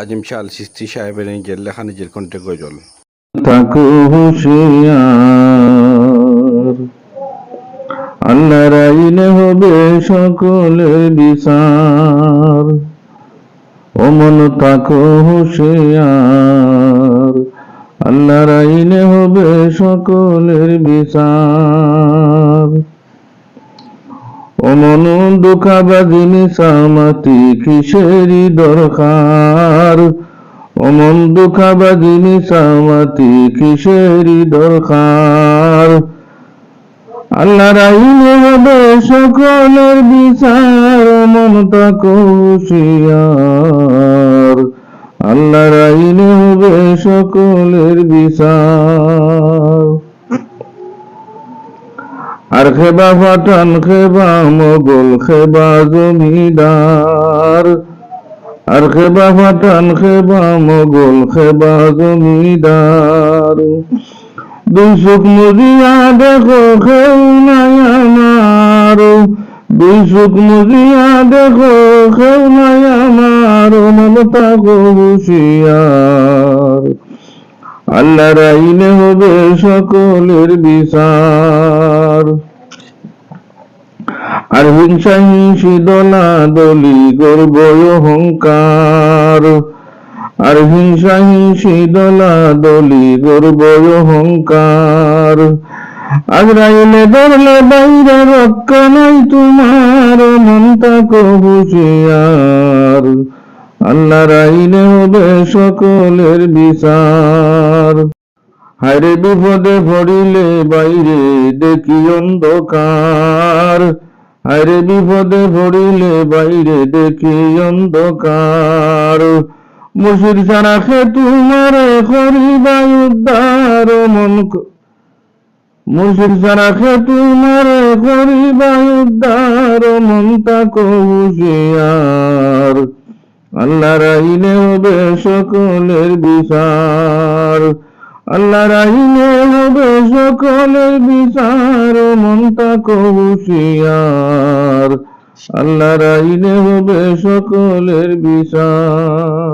আজিম শাহ সিস্তি সাহেবের নিজের লেখা নিজের কণ্ঠে গজল? আল্লাহর আইনে হবে সকলের বিচার অমন থাকো হুশিয়ার। আল্লাহর আইনে হবে সকলের বিচার। অমন দুঃখাবাজি মিশামাতি কিসেরই দরকার? অমন দুঃখাবাজি মিশামাতি কিসেরই দরকার? আল্লাহর আইনে হবে সকলের বিচার, অমন তাকো হুশিয়ার আল্লাহর আইনে হবে সকলের বিচার। আর খেবা ফাটান, খেবা মোগল, খেবা জমিদার। আর খেবা ফাটান, খেবা মোগল, খেবা জমিদার। দুই সুখ মুজিয়া দেখো, খেউ নাই আমার। দুই সুখ মুজিয়া দেখো, খেউ নাই আমার। মমতা গো আল্লাহর আইনে হবে সকলের বিচার। আর হিংসা হিংসি দলা দলি গর্ব অহংকার। আর হিংসা হিংসি দলা দলি গর্ব অহংকার। আজরাইলে ধরলে বাইরে রক্ষা নাই তোমার, মন তাকো হুশিয়ার আল্লাহর আইনে হবে সকলের বিচার। হায়রে বিপদে পড়িলে বাইরে দেখি অন্ধকার। হায়রে বিপদে পড়িলে বাইরে দেখি অন্ধকার। মুসির ছাড়া খে তোমার করিবা উদ্ধার? মন মুসির ছাড়া খে তোমার করিবা উদ্ধার? মন তাকো হুশিয়ার আল্লাহর আইনে হবে সকলের বিচার। আল্লাহর আইনে হবে সকলের বিচার মন তাকো হুশিয়ার আল্লাহর আইনে হবে সকলের বিচার।